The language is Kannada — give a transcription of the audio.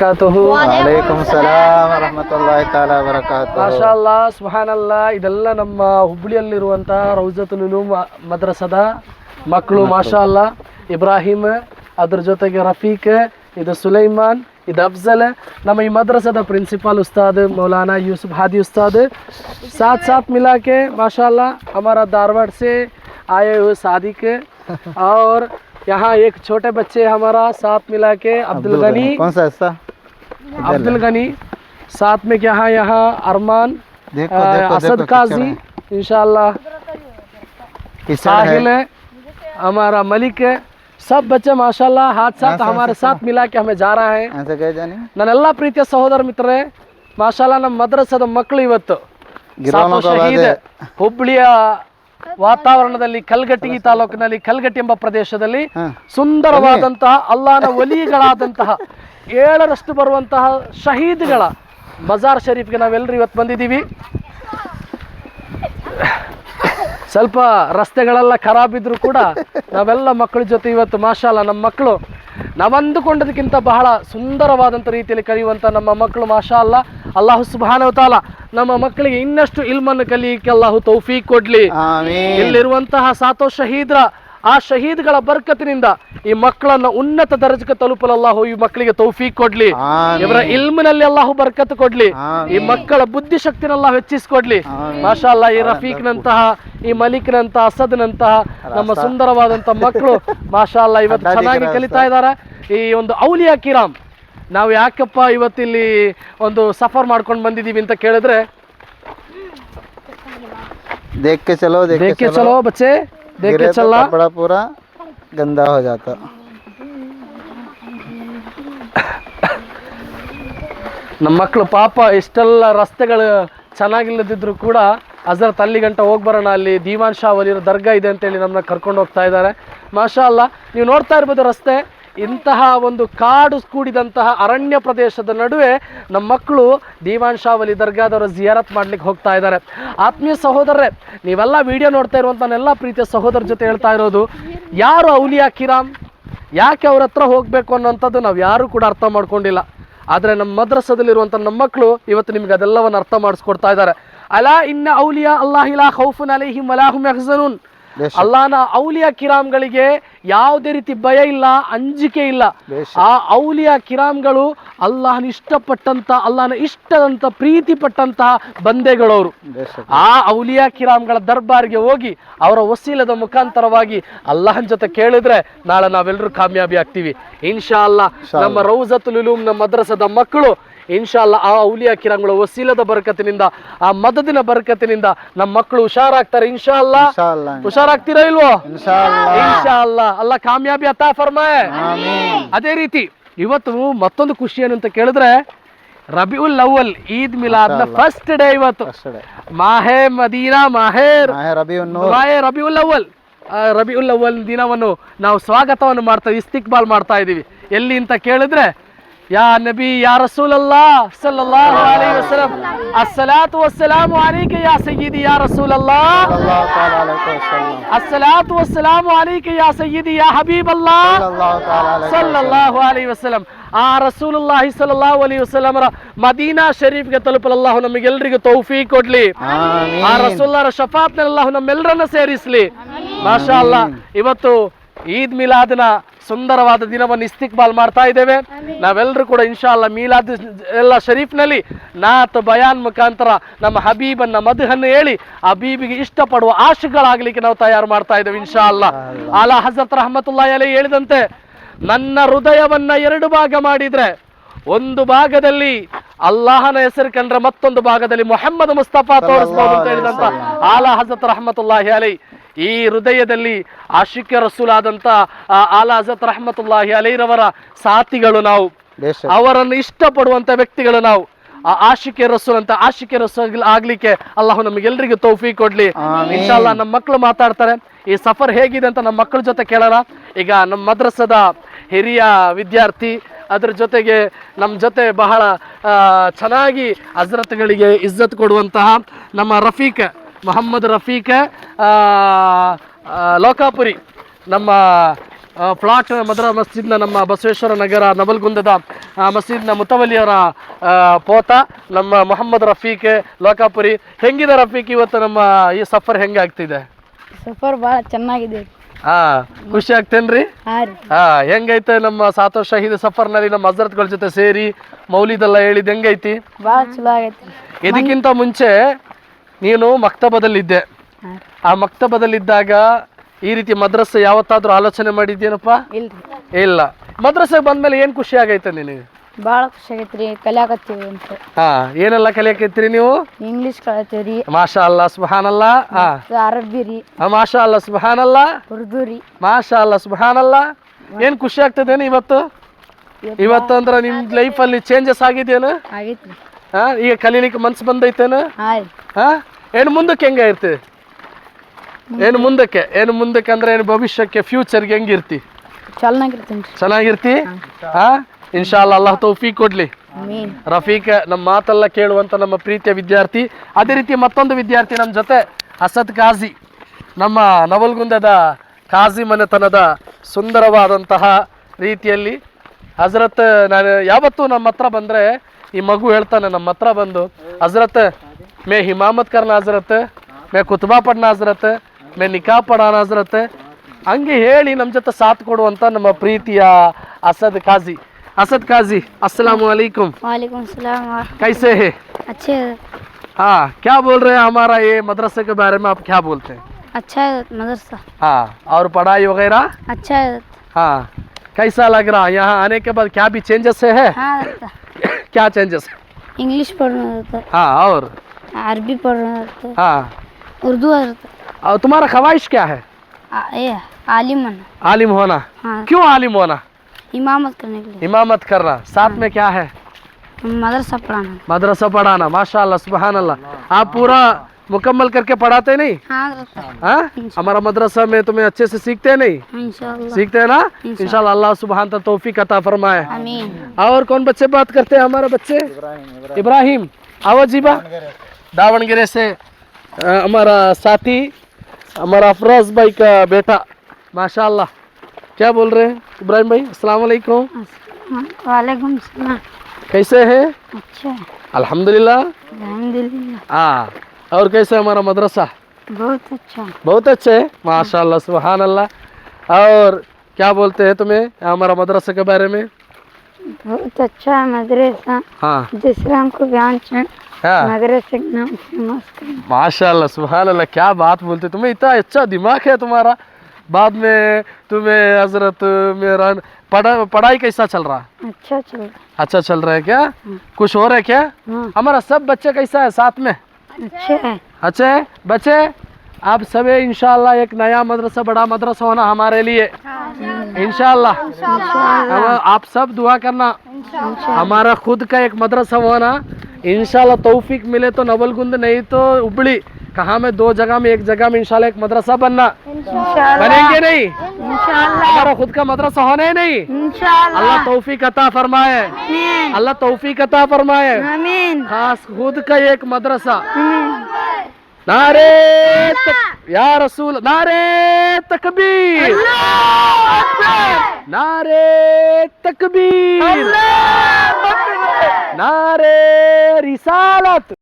ವಬರಕಾತುಹು ವಾಲೇಕುಂ ಸಲಾಂ ವರಹಮತುಲ್ಲಾಹಿ ತಾಲಾ ವಬರಕಾತು ಮಾಷಾಲ್ಲಾ ಸುಹಾನಲ್ಲ ಇದೆಲ್ಲ ನಮ್ಮ ಹುಬ್ಬಳ್ಳಿಯಲ್ಲಿರುವಂತಹ ರೌಜತುಲ್ ಉಲೂಮ್ ಮದ್ರಸದ ಮಕ್ಕಳು ಮಾಷಾ ಅಲ್ಲಾ ಇಬ್ರಾಹಿಂ ಅದ್ರ ಜೊತೆಗೆ ರಫೀಕ್ ಇದು ಸುಲೈಮಾನ್ ಇದು ಅಫ್ಜಲ್ ನಮ್ಮ ಈ ಮದ್ರಸದ प्रिंसिपल उस्ताद मौलाना यूसुफ हादी उस्ताद साथ साथ मिला के माशाल्लाह हमारा धारवाड़ से आए हुए सादिक और यहाँ एक छोटे बच्चे हमारा साथ मिला के अब्दुल गनी कौन सा हिस्सा अब्दुल गनी साथ में क्या है यहाँ अरमान देखो अ, देखो असद देखो काजी इंशाल्लाह किचड़ साहिल है है हमारा मलिक है सब बच्चे माशाल्लाह हाथ साथ हमारे साथ मिला के हमें जा रहा है ऐसे कहे जानी ನನ್ನೆಲ್ಲ ಪ್ರೀತಿಯ ಸಹೋದರ ಮಿತ್ರರೇ ಮಾಶಾಲ್ಲ ನಮ್ಮ ಮದ್ರಸದ ಮಕ್ಕಳು ಇವತ್ತು ಗಿರೋನೋ ಸಾಫು ಶಹೀದ್ ಹುಬ್ಬಳ್ಳಿಯ ವಾತಾವರಣದಲ್ಲಿ ಕಲ್ಗಟ್ಟಿ ತಾಲೂಕಿನಲ್ಲಿ ಕಲ್ಗಟ್ಟಿ ಎಂಬ ಪ್ರದೇಶದಲ್ಲಿ ಹಾ. ಸುಂದರವಾದಂತಹ ಅಲ್ಲಾನ ಒಲಿಗಳಾದಂತಹ ಏಳರಷ್ಟು ಬರುವಂತಹ ಶಹೀದ್ಗಳ ಬಜಾರ್ ಶರೀಫ್ಗೆ ನಾವೆಲ್ಲರೂ ಇವತ್ತು ಬಂದಿದ್ದೀವಿ. ಸ್ವಲ್ಪ ರಸ್ತೆಗಳೆಲ್ಲ ಖರಾಬ್ ಇದ್ರು ಕೂಡ ನಾವೆಲ್ಲ ಮಕ್ಕಳ ಜೊತೆ ಇವತ್ತು ಮಾಶಾಲ ನಮ್ಮ ಮಕ್ಕಳು ನಾವು ಅಂದುಕೊಂಡದಕ್ಕಿಂತ ಬಹಳ ಸುಂದರವಾದಂಥ ರೀತಿಯಲ್ಲಿ ಕಲಿಯುವಂಥ ನಮ್ಮ ಮಕ್ಕಳು ಮಾಶಾ ಅಲ್ಲ ಅಲ್ಲಾಹು ಸುಬಾನವತಾಲ ನಮ್ಮ ಮಕ್ಕಳಿಗೆ ಇನ್ನಷ್ಟು ಇಲ್ಮನ್ನು ಕಲಿಯಕ್ಕೆ ಅಲ್ಲಾಹು ತೌಫೀಕ್ ಕೊಡ್ಲಿ. ಇಲ್ಲಿರುವಂತಹ ಸಾತೋ ಶಹೀದ್ರ ಆ ಶಹೀದ್ಗಳ ಬರ್ಕತ್ತಿನಿಂದ ಈ ಮಕ್ಕಳನ್ನ ಉನ್ನತ ದರ್ಜಕ್ಕೆ ತಲುಪಲಲ್ಲಾಹು ಈ ಮಕ್ಕಳಿಗೆ ತೌಫೀಕ್ ಕೊಡ್ಲಿ. ಇವರ ಇಲ್ಮಿನಲ್ಲಿ ಅಲ್ಲಾಹು ಬರ್ಕತ್ ಕೊಡ್ಲಿ. ಈ ಮಕ್ಕಳ ಬುದ್ಧಿ ಶಕ್ತಿನೆಲ್ಲ ಹೆಚ್ಚಿಸ್ಕೊಡ್ಲಿ. ಮಾಶಾ ಈ ರಫೀಕ್ ನಂತಹ ಈ ಮಲಿಕ್ ನಂತಹ ಅಸದ್ ನಂತಹ ನಮ್ಮ ಸುಂದರವಾದಂತ ಮಕ್ಕಳು ಮಾಶಾ ಅಲ್ಲ ಇವತ್ತು ಚೆನ್ನಾಗಿ ಕಲಿತಾ ಇದ್ದಾರೆ ಈ ಒಂದು ಔಲಿಯಾ ಕಿರಾಮ್ ನಾವು ಯಾಕಪ್ಪ ಇವತ್ತಿಲ್ಲಿ ಒಂದು ಸಫರ್ ಮಾಡ್ಕೊಂಡು ಬಂದಿದ್ದೀವಿ ಅಂತ ಕೇಳಿದ್ರೆ? ದೇಕ್ಕೆ ಚಲೋ ದೇಕ್ಕೆ ಚಲೋ ಬಚ್ಚೆ. ದೇಖೆ गिरे तो ಚಲ್ಲ कपड़ा पूरा गंदा हो जाता ನಮ್ಮ ಮಕ್ಕಳು ಪಾಪ ಎಷ್ಟೆಲ್ಲ ರಸ್ತೆಗಳು ಚೆನ್ನಾಗಿಲ್ಲದಿದ್ರು ಕೂಡ ಹಜರತ್ ಅಲ್ಲಿ ಗಂಟ ಹೋಗಿ ಬರೋಣ ಅಲ್ಲಿ ದೀವಾನ್ ಶಾ ವಲಿಯರ ದರ್ಗಾ ಇದೆ ಅಂತೇಳಿ ನಮ್ಮನ್ನ ಕರ್ಕೊಂಡು ಹೋಗ್ತಾ ಇದ್ದಾರೆ ಮಾಶಾ ಅಲ್ಲ ನೀವು ನೋಡ್ತಾ ಇರ್ಬೋದು ರಸ್ತೆ ಇಂತಹ ಒಂದು ಕಾಡು ಕೂಡಿದಂತಹ ಅರಣ್ಯ ಪ್ರದೇಶದ ನಡುವೆ ನಮ್ಮ ಮಕ್ಕಳು ದೀವಾನ್ ಶಾವಲಿ ದರ್ಗಾದವರ ಜಿಯಾರತ್ ಮಾಡ್ಲಿಕ್ಕೆ ಹೋಗ್ತಾ ಇದ್ದಾರೆ. ಆತ್ಮೀಯ ಸಹೋದರರೇ, ನೀವೆಲ್ಲ ವಿಡಿಯೋ ನೋಡ್ತಾ ಇರುವಂತ ನನ್ನೆಲ್ಲ ಪ್ರೀತಿಯ ಸಹೋದರ ಜೊತೆ ಹೇಳ್ತಾ ಇರೋದು, ಯಾರು ಔಲಿಯಾ ಕಿರಾಮ್? ಯಾಕೆ ಅವ್ರ ಹತ್ರ ಹೋಗಬೇಕು ಅನ್ನೋಂಥದ್ದು ನಾವು ಯಾರೂ ಕೂಡ ಅರ್ಥ ಮಾಡ್ಕೊಂಡಿಲ್ಲ. ಆದರೆ ನಮ್ಮ ಮದ್ರಸದಲ್ಲಿರುವಂಥ ನಮ್ಮ ಮಕ್ಕಳು ಇವತ್ತು ನಿಮ್ಗೆ ಅದೆಲ್ಲವನ್ನು ಅರ್ಥ ಮಾಡಿಸ್ಕೊಡ್ತಾ ಇದ್ದಾರೆ. ಅಲಾ ಇನ್ನ ಔಲಿಯಾ ಅಲ್ಲಾಹಿಲಾ ಖೌಫುನ್ ಅಲೈಹಿಂ ಅಲಾಹುಮ್ ಯಹ್ಜನೂನ್ ಬೇಷ್ ಅಲ್ಲಾನ ಔಲಿಯಾ ಕಿರಾಮ್ಗಳಿಗೆ ಯಾವುದೇ ರೀತಿ ಭಯ ಇಲ್ಲ ಅಂಜಿಕೆ ಇಲ್ಲ. ಆ ಔಲಿಯಾ ಕಿರಾಮ್ಗಳು ಅಲ್ಲಾಹನ ಇಷ್ಟಪಟ್ಟಂತ ಅಲ್ಲಾನ ಇಷ್ಟದಂತ ಪ್ರೀತಿ ಪಟ್ಟಂತಹ ಬಂದೆಗಳವರು ಆ ಔಲಿಯಾ ಕಿರಾಮ್ಗಳ ದರ್ಬಾರ್ಗೆ ಹೋಗಿ ಅವರ ವಸೀಲದ ಮುಖಾಂತರವಾಗಿ ಅಲ್ಲಾಹನ ಜೊತೆ ಕೇಳಿದ್ರೆ ನಾಳೆ ನಾವೆಲ್ಲರೂ ಕಾಮಯಾಬಿ ಆಗ್ತೀವಿ. ಇನ್ಶಾ ಅಲ್ಲಾ ನಮ್ಮ ರೌಜತ್ ಲುಲೂಮ್ ನಮ್ಮ ಮದ್ರಸದ ಮಕ್ಕಳು ಇನ್ಶಾಲ್ಲ ಆ ಔಲಿಯಾ ಕಿರಂಗಳ ವಸೀಲದ ಬರಕತ್ತಿನಿಂದ ಆ ಮದದಿನ ಬರಕತ್ತಿನಿಂದ ನಮ್ಮ ಮಕ್ಕಳು ಹುಷಾರಾಗ್ತಾರೆ ಇನ್ಶಾಲ್ಲ ಹುಷಾರಾಗ್ತೀರಾ ಇಲ್ವೋ? ಇನ್ಶಾಲ್ಲ ಅಲ್ಲ ಕಾಮಯಾಬಿ ಅತಾ ಫರ್ಮಾಯ್. ಅದೇ ರೀತಿ ಇವತ್ತು ಮತ್ತೊಂದು ಖುಷಿ ಏನಂತ ಅಂತ ಕೇಳಿದ್ರೆ ರಬಿಉಲ್ ಅವಲ್ ಈದ್ ಮಿಲಾದ್ನ ಫಸ್ಟ್ ಡೇ ಇವತ್ತು. ಮಾಹೇ ಮದೀನಾ ಮಾಹೆ ಮಾಹೆ ರಬಿಉಲ್ ಅವಲ್. ರಬಿಉಲ್ ಅವಲ್ ದಿನವನ್ನು ನಾವು ಸ್ವಾಗತವನ್ನು ಮಾಡ್ತಾ ಇಸ್ತಿಕ್ಬಾಲ್ ಮಾಡ್ತಾ ಇದ್ದೀವಿ. ಎಲ್ಲಿ ಅಂತ ಕೇಳಿದ್ರೆ ಯಾ ನಬಿ ಯಾ ರಸೂಲಲ್ಲಾ ಸಲ್ಲಲ್ಲಾಹು ಅಲೈಹಿ ವಸಲ್ಲಂ. ಅಸ್ಸಲಾತು ವಸ್ಸಲಾಮು ಅಲೈಕ ಯಾ ಸಯ್ಯಿದಿ ಯಾ ರಸೂಲಲ್ಲಾಹ್? ಅಲ್ಲಾಹು ತಆಲಾ ಅಲೈಕ ವಸಲ್ಲಂ. ಅಸ್ಸಲಾತು ವಸ್ಸಲಾಮು ಅಲೈಕ ಯಾ ಸಯ್ಯಿದಿ ಯಾ ಹಬೀಬಲ್ಲಾಹ್ ಸಲ್ಲಲ್ಲಾಹು ತಆಲಾ ಅಲೈಕ ಸಲ್ಲಲ್ಲಾಹು ಅಲೈಹಿ ವಸಲ್ಲಂ. ಆ ರಸೂಲುಲ್ಲಾಹಿ ಅಲೈಹಿ ವಸಲ್ಲಂರ ಮದೀನಾ ಶರೀಫ್ಗೆ ತಲುಪಲು ಅಲ್ಲಾಹು ನಮಗೆಲ್ಲರಿಗೂ ತೌಫೀಕ್ ಕೊಡ್ಲಿ. ಆ ರಸೂಲ್ಲರ ಶಫಾತ್ನಲ್ಲಿ ಅಲ್ಲಾಹು ನಮ್ಮೆಲ್ಲರನ್ನ ಸೇರಿಸ್ಲಿ. ಮಾಶಾ ಅಲ್ಲಾ ಇವತ್ತು ಈದ್ ಮಿಲಾದನ ಸುಂದರವಾದ ದಿನವನ್ನು ಇಸ್ತಿಕ್ಬಾಲ್ ಮಾಡ್ತಾ ಇದ್ದೇವೆ. ನಾವೆಲ್ಲರೂ ಕೂಡ ಇನ್ಶಾ ಅಲ್ಲಾ ಮೀಲಾದ್ ಎಲ್ಲ ಶರೀಫ್ನಲ್ಲಿ ನಾತ್ ಬಯಾನ್ ಮುಖಾಂತರ ನಮ್ಮ ಹಬೀಬನ್ನ ಮಧುಹನ್ನು ಹೇಳಿ ಹಬೀಬಿಗೆ ಇಷ್ಟಪಡುವ ಆಶುಗಳಾಗಲಿಕ್ಕೆ ನಾವು ತಯಾರು ಮಾಡ್ತಾ ಇದ್ದೇವೆ ಇನ್ಶಾ ಅಲಾ ಹಜರತ್ ರಹಮತುಲ್ಲಾಹಿ ಅಲೈ ಹೇಳಿದಂತೆ ನನ್ನ ಹೃದಯವನ್ನ ಎರಡು ಭಾಗ ಮಾಡಿದ್ರೆ ಒಂದು ಭಾಗದಲ್ಲಿ ಅಲ್ಲಾಹನ ಹೆಸರು ಕಂಡ್ರೆ ಮತ್ತೊಂದು ಭಾಗದಲ್ಲಿ ಮೊಹಮ್ಮದ್ ಮುಸ್ತಫಾ ತೋರಿಸಬಹುದು ಅಂತ ಹೇಳಿದಂತ ಆಲಾ ಹಜರತ್ ರಹಮತುಲ್ಲಾಹಿ ಅಲೈ ಈ ಹೃದಯದಲ್ಲಿ ಆಶಿಕ್ಯ ರಸೂಲಾದಂಥ ಆಲಾ ಹಜತ್ ರಹಮತುಲ್ಲಾಹಿ ಅಲೈರವರ ಸಾಥಿಗಳು ನಾವು. ಅವರನ್ನು ಇಷ್ಟಪಡುವಂಥ ವ್ಯಕ್ತಿಗಳು ನಾವು. ಆಶಿಕೆ ರಸೂಲ್ ಅಂತ ಆಶಿಕೆ ರಸೂಲ್ ಆಗ್ಲಿಕ್ಕೆ ಅಲ್ಲಾಹು ನಮಗೆಲ್ರಿಗೂ ತೌಫಿ ಕೊಡ್ಲಿ. ಇನ್ಶಾಲ್ಲ ನಮ್ಮ ಮಕ್ಕಳು ಮಾತಾಡ್ತಾರೆ. ಈ ಸಫರ್ ಹೇಗಿದೆ ಅಂತ ನಮ್ಮ ಮಕ್ಕಳ ಜೊತೆ ಕೇಳೋಣ. ಈಗ ನಮ್ಮ ಮದ್ರಸದ ಹಿರಿಯ ವಿದ್ಯಾರ್ಥಿ ಅದ್ರ ಜೊತೆಗೆ ನಮ್ಮ ಜೊತೆ ಬಹಳ ಚೆನ್ನಾಗಿ ಹಜರತ್ಗಳಿಗೆ ಇಜ್ಜತ್ ಕೊಡುವಂತಹ ನಮ್ಮ ರಫೀಕ್. ಮೊಹಮ್ಮದ್ ರಫೀಕ್ ಲೋಕಾಪುರಿ ನಮ್ಮ ಫ್ಲಾಟ್ ಮದ್ರಾ ಮಸ್ಜಿದ್ನ ನಮ್ಮ ಬಸವೇಶ್ವರ ನಗರ ನಬಲ್ಗುಂದದ ಮಸೀದ್ನ ಮುತವಲಿಯವರ ಪೋತ ನಮ್ಮ ಮೊಹಮ್ಮದ್ ರಫೀಕ್ ಲೋಕಾಪುರಿ. ಹೆಂಗಿದೆ ರಫೀಕ್ ಇವತ್ತು ನಮ್ಮ ಈ ಸಫರ್ ಹೆಂಗೆ ಆಗ್ತಿದೆ? ಸಫರ್ ಭಾಳ ಚೆನ್ನಾಗಿದೆ. ಹಾ ಖುಷಿ ಆಗ್ತೇನ್ರಿ? ಹಾಂ ಹೆಂಗೈತೆ ನಮ್ಮ ಸಾತೋ ಶಹೀದ್ ಸಫರ್ನಲ್ಲಿ ನಮ್ಮ ಹಜರತ್ಗಳ ಜೊತೆ ಸೇರಿ ಮೌಲಿದೆಲ್ಲ ಹೇಳಿದ ಹೆಂಗೈತಿ? ಭಾಳ ಚಲೋ ಆಗೈತೆ. ಇದಕ್ಕಿಂತ ಮುಂಚೆ ನೀನು ಮಕ್ತಬದಲ್ಲಿದ್ದೆ. ಆ ಮಕ್ತಬದಲ್ಲಿದ್ದಾಗ ಈ ರೀತಿ ಮದ್ರಸೆ ಯಾವತ್ತಾದ್ರೂ ಆಲೋಚನೆ ಮಾಡಿದ್ಯೇನಪ್ಪ ಇಲ್ಲ. ಮದ್ರಸೆಗೆ ಬಂದ್ಮೇಲೆ ಏನು ಖುಷಿ ಆಗೈತೆ ನಿನಗೆ? ಬಹಳ ಖುಷಿ ಆಗೈತ್ರಿ ಕಲಿಯಾಕತ್ತೀವಿ ಅಂತ. ಹಾ ಏನೆಲ್ಲ ಕಲಿಯಾಕೈತ್ರಿ ನೀವು? ಇಂಗ್ಲಿಷ್ ಕಲಿತೀವ್ರಿ ಮಾಷಾ ಅಲ್ಲ ಸುಹಾನ್ ಹಾ. ಅರಬ್ಬಿ ರೀ. ಮಾಷಾ ಅಲ್ಲ ಸುಬಹಾನಲ್ಲ? ಉರ್ದು ರೀ. ಮಾಷಾ ಅಲ್ಲ ಸುಬಹಾನಲ್ಲ? ಏನ್ ಖುಷಿ ಆಗ್ತದೇನು ಇವತ್ತು? ಇವತ್ತು ಅಂದ್ರೆ ಲೈಫ್ ಲೈಫಲ್ಲಿ ಚೇಂಜಸ್ ಆಗಿದೆಯೇನು? ಆಗೈತ್ರಿ. ಹಾ ಈಗ ಕಲೀಲಿಕ್ಕೆ ಮನ್ಸು ಬಂದೈತೇನ? ಹಾಂ ಏನು ಮುಂದಕ್ಕೆ ಹೆಂಗ ಇರ್ತಿ? ಏನು ಮುಂದಕ್ಕೆ? ಏನು ಮುಂದಕ್ಕೆ ಅಂದ್ರೆ ಏನು ಭವಿಷ್ಯಕ್ಕೆ ಫ್ಯೂಚರ್ಗೆ ಹೆಂಗಿರ್ತಿ ಚೆನ್ನಾಗಿರ್ತಿ? ಹಾ. ಇನ್ಶಾಲ್ಲ ಅಲ್ಲಾಹ್ ತೌಫೀಕ್ ಕೊಡ್ಲಿ. ರಫೀಕ್ ನಮ್ಮ ಮಾತೆಲ್ಲ ಕೇಳುವಂತ ನಮ್ಮ ಪ್ರೀತಿಯ ವಿದ್ಯಾರ್ಥಿ. ಅದೇ ರೀತಿ ಮತ್ತೊಂದು ವಿದ್ಯಾರ್ಥಿ ನಮ್ಮ ಜೊತೆ ಅಸದ್ ಕಾಜಿ. ನಮ್ಮ ನವಲ್ಗುಂದದ ಕಾಜಿ ಮನೆತನದ ಸುಂದರವಾದಂತಹ ರೀತಿಯಲ್ಲಿ. ಹಜರತ್ ನಾನು ಯಾವತ್ತೂ ನಮ್ಮ ಹತ್ರ ಬಂದರೆ ಈ ಮಗು ಹೇಳ್ತಾನೆ ನಮ್ಮ ಹತ್ರ ಬಂದು ಹಜರತ್ ಮೇ ಹಿಮಾಮತ್ ಕರ್ನ ಹಜರತ್ ಮೇ ಕುತುಬಾ ಪಡ್ನ ಹಜರತ್ ಮೇ ನಿಕಾ ಪಡಾನ ಹಜರತ್ ಹಂಗೆ ಹೇಳಿ ನಮ್ಮ ಜೊತೆ ಸಾಥ್ ಕೊಡುವಂತ ನಮ್ಮ ಪ್ರೀತಿಯ ಅಸದ್ ಕಾಜಿ असद काजी अस्सलाम वालेकुम वालेकुम सलाम कैसे है अच्छे हाँ क्या बोल रहे हैं हमारा ये मदरसे के बारे में आप क्या बोलते हैं अच्छा है मदरसा हाँ और पढ़ाई वगैरह अच्छा है हाँ कैसा लग रहा है यहाँ आने के बाद क्या भी चेंजेस है हाँ क्या चेंजेस इंग्लिश पढ़ना रहता। हाँ और? अरबी पढ़ना रहता। हाँ। उर्दू रहता। और तुम्हारा ख्वाहिश क्या है? आ- आलिम होना। आलिम होना? हाँ। क्यों आलिम होना? इमामत करने के लिए। इमामत करना। साथ में क्या है? मदरसा पढ़ाना। मदरसा पढ़ाना माशाल्लाह सुबहान अल्लाह आप पूरा मुकम्मल करके पढ़ाते नहीं? हाँ हाँ? हमारा मदरसा में तुम्हें अच्छे से सीखते नहीं? सीखते हैं ना? इंशाल्लाह। अल्लाह सुबहान तला तौफीक अता फरमाए। और कौन बच्चे बात करते हैं हमारे बच्चे? इब्राहिम। आओ जीबा दावणगिरे से हमारा साथी हमारा अफरोज भाई का बेटा। माशाल्लाह। क्या बोल रहे हैं? इब्राहिम भाई अस्सलाम वालेकुम। वालेकुम सलाम। कैसे हैं? अच्छा। अल्हम्दुलिल्लाह। अल्हम्दुलिल्लाह। हाँ। और कैसे है हमारा मदरसा? बहुत अच्छा। बहुत अच्छा है? माशाल्लाह सुबहान अल्लाह और क्या बोलते हैं तुम्हें हमारा मदरसा के बारे में? बहुत अच्छा है मदरसा। हाँ। दूसरा हमको बयान हाँ। मदरसे का नाम फ़ेमस माशाल्लाह सुबहान अल्लाह क्या बात बोलते तुम्हें इतना अच्छा दिमाग है तुम्हारा। बाद में तुम्हें हज़रत मेरा पढ़ा पढ़ाई कैसा चल रहा? है अच्छा चल रहा अच्छा चल रहा है क्या? कुछ हो रहा है क्या? हाँ। हमारा सब बच्चे कैसा है साथ में? अच्छा। है अच्छे? है बच्चे? आप सभी इनशाला एक नया मदरसा बड़ा मदरसा होना हमारे लिए। इंशाल्लाह। आप सब दुआ करना। हमारा खुद का एक मदरसा होना। इनशाला तौफीक मिले तो नवलगुंद नहीं तो उबली। कहाँ में? दो जगह में एक जगह में इंशाल्लाह एक मदरसा बनना। बनेंगे नहीं? हमारा खुद का मदरसा होना ही नहीं? अल्लाह तौफीक अता फरमाए। अल्लाह तौफीक अता फरमाए। खास खुद का एक मदरसा। नारे तक, या रसूल नारे तकबीर। नारे तकबीर। नारे रिसालत।